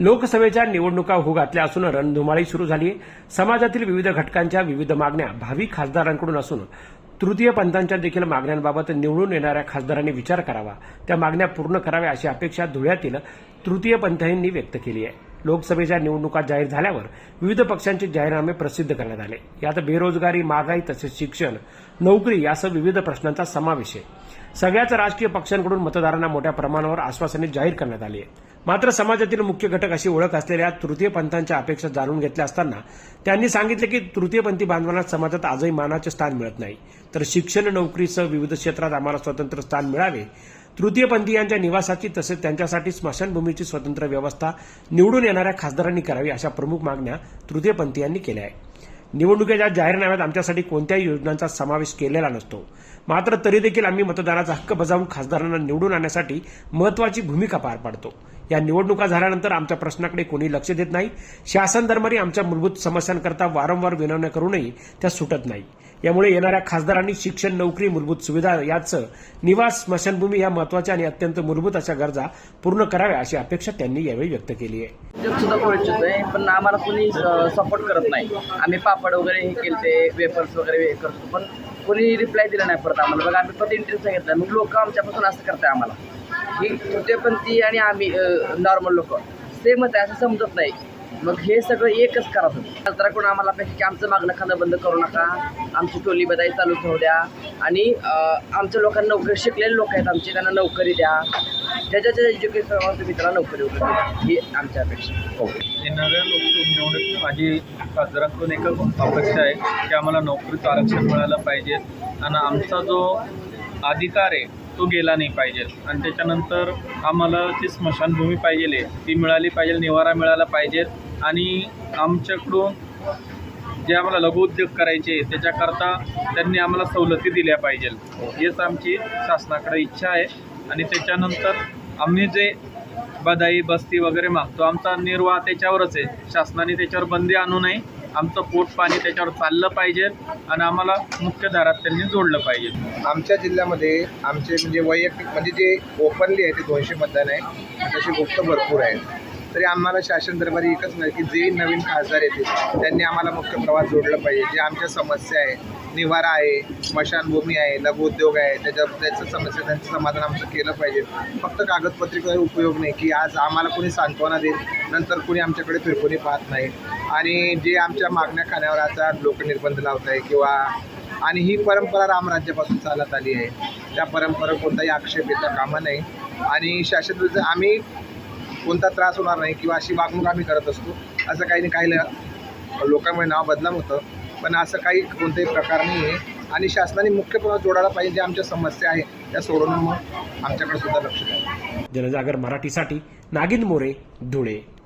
लोकसभेच्या निवडणुका होऊ घातल्या असून रणधुमाळी सुरू झाली समाजातील विविध घटकांच्या विविध मागण्या भावी खासदारांकडून असून तृतीय पंथांच्या देखील मागण्यांबाबत निवडून येणाऱ्या खासदारांनी विचार करावा. त्या मागण्या पूर्ण कराव्या अशी अपेक्षा धुळ्यातील तृतीय पंथांनी व्यक्त केली आहे. लोकसभेच्या निवडणुका जाहीर झाल्यावर विविध पक्षांचे जाहीरनामे प्रसिद्ध करण्यात आले. यात बेरोजगारी महागाई तसेच शिक्षण नोकरी यासह विविध प्रश्नांचा समावेश आहे. सगळ्याच राजकीय पक्षांकडून मतदारांना मोठ्या प्रमाणावर आश्वासने जाहीर करण्यात आली आहे मात्र समाजातील मुख्य घटक अशी ओळख असलेल्या तृतीय पंथांच्या अपेक्षा जाणून घेतल्या असताना त्यांनी सांगितले की तृतीयपंथी बांधवांना समाजात आजही मानाचे स्थान मिळत नाही. तर शिक्षण नोकरीसह विविध क्षेत्रात आम्हाला स्वतंत्र स्थान मिळावे. तृतीयपंथीयांच्या निवासाची तसेच त्यांच्यासाठी स्मशानभूमीची स्वतंत्र व्यवस्था निवडून येणाऱ्या खासदारांनी करावी अशा प्रमुख मागण्या तृतीयपंथीयांनी केल्या आहे निवडणुकीच्या जाहीरनाम्यात आमच्यासाठी कोणत्याही योजनांचा समावेश केलेला नसतो. मात्र तरी देखील आम्ही मतदानाचा हक्क बजावून खासदारांना निवडून आणण्यासाठी महत्वाची भूमिका पार पाडतो. या निवडणुका झाल्यानंतर आमच्या प्रश्नाकडे कोणी लक्ष देत नाही. शासन दरबारी आमच्या मूलभूत समस्यांकरता वारंवार विनवण्या करूनही त्या सुटत नाही. यामुळे येणाऱ्या खासदारांनी शिक्षण नोकरी मूलभूत सुविधा याचं निवास स्मशानभूमी या महत्त्वाच्या आणि अत्यंत मूलभूत अशा गरजा पूर्ण कराव्या अशी अपेक्षा त्यांनी यावेळी व्यक्त केली आहे. सुद्धा करू पण आम्हाला कोणी सपोर्ट करत नाही. आम्ही पापड वगैरे हे केलते वेफर्स वगैरे हे करतो पण कोणी रिप्लाय दिला नाही परत आम्हाला. बघा आम्ही परत इंटरेस्ट घेतला मग लोक आमच्यापासून असं करताय आम्हाला. ही तृतीयपंथी आणि आम्ही नॉर्मल लोक. सेमच आहे असं समजत नाही. मग हे सगळं एकच करा तुम्ही कोण आम्हाला अपेक्षा की आमचं मागणं खाणं बंद करू नका. आमची टोली बदाई चालू ठेवू द्या. आणि आमच्या लोकांना नोकरी शिकलेले लोक आहेत आमची त्यांना नोकरी द्या. ज्याच्या एज्युकेशन तुम्ही त्याला नोकरी वगैरे ही आमची अपेक्षा ओके. येणाऱ्या लोक निवडणूक माझी खासदारांकडून एकच अपेक्षा आहे की आम्हाला नोकरीचं आरक्षण मिळालं पाहिजे. आणि आमचा जो अधिकार आहे तो गेला नाही पाहिजे. आणि त्याच्यानंतर आम्हाला जी स्मशानभूमी पाहिजे ती मिळाली पाहिजे निवारा मिळाला पाहिजे. आणि आमच्याकडून जे आम्हाला लघुउद्योग करायचे त्याच्याकरता त्यांनी आम्हाला सवलती दिल्या पाहिजे हेच आमची शासनाकडे इच्छा आहे. आणि त्याच्यानंतर आम्ही जे बदाई बस्ती वगैरे मागतो आमचा निर्वाह त्याच्यावरच आहे. शासनाने त्याच्यावर बंदी आणू नये. आमचं पोट पाणी त्याच्यावर चाललं पाहिजे आणि आम्हाला मुख्य दारात त्यांनी जोडलं पाहिजे. आमच्या जिल्ह्यामध्ये आमचे म्हणजे वैयक्तिक म्हणजे जे ओपनली आहे ते दोनशे मतदान आहे. तसे गोष्ट भरपूर आहेत. तरी आम्हाला शासन दरबारी एकच नाही की जे नवीन खासदार येतील त्यांनी आम्हाला मुख्य प्रवास जोडलं पाहिजे. जे आमच्या समस्या आहे निवारा आहे स्मशानभूमी आहे लघुउद्योग आहे त्याच्या त्याचं समस्या त्यांचं समाधान आमचं केलं पाहिजे. फक्त कागदपत्रिकेचा उपयोग नाही की आज आम्हाला कोणी सांत्वना देईल नंतर कोणी आमच्याकडे फिरकोणी पाहत नाही. आणि जे आमच्या मागण्या खाण्यावर आता लोक निर्बंध लावत आहे किंवा आणि ही परंपरा रामराज्यापासून चालत आली आहे. त्या परंपरा कोणताही आक्षेप येता कामा नाही आणि शासन आम्ही कोणता त्रास होणार नाही किंवा अशी वागणूक आम्ही करत असतो असं काही नाही काही ल- लोकांमुळे नाव बदनाम होतं. पण असं काही कोणताही प्रकार नाही आहे. आणि शासनाने मुख्य प्रवास जोडायला पाहिजे ज्या आमच्या समस्या आहे त्या सोडवणं मग आमच्याकडे सुद्धा लक्ष द्यावं. जनजागर मराठीसाठी नागिन मोरे धुळे.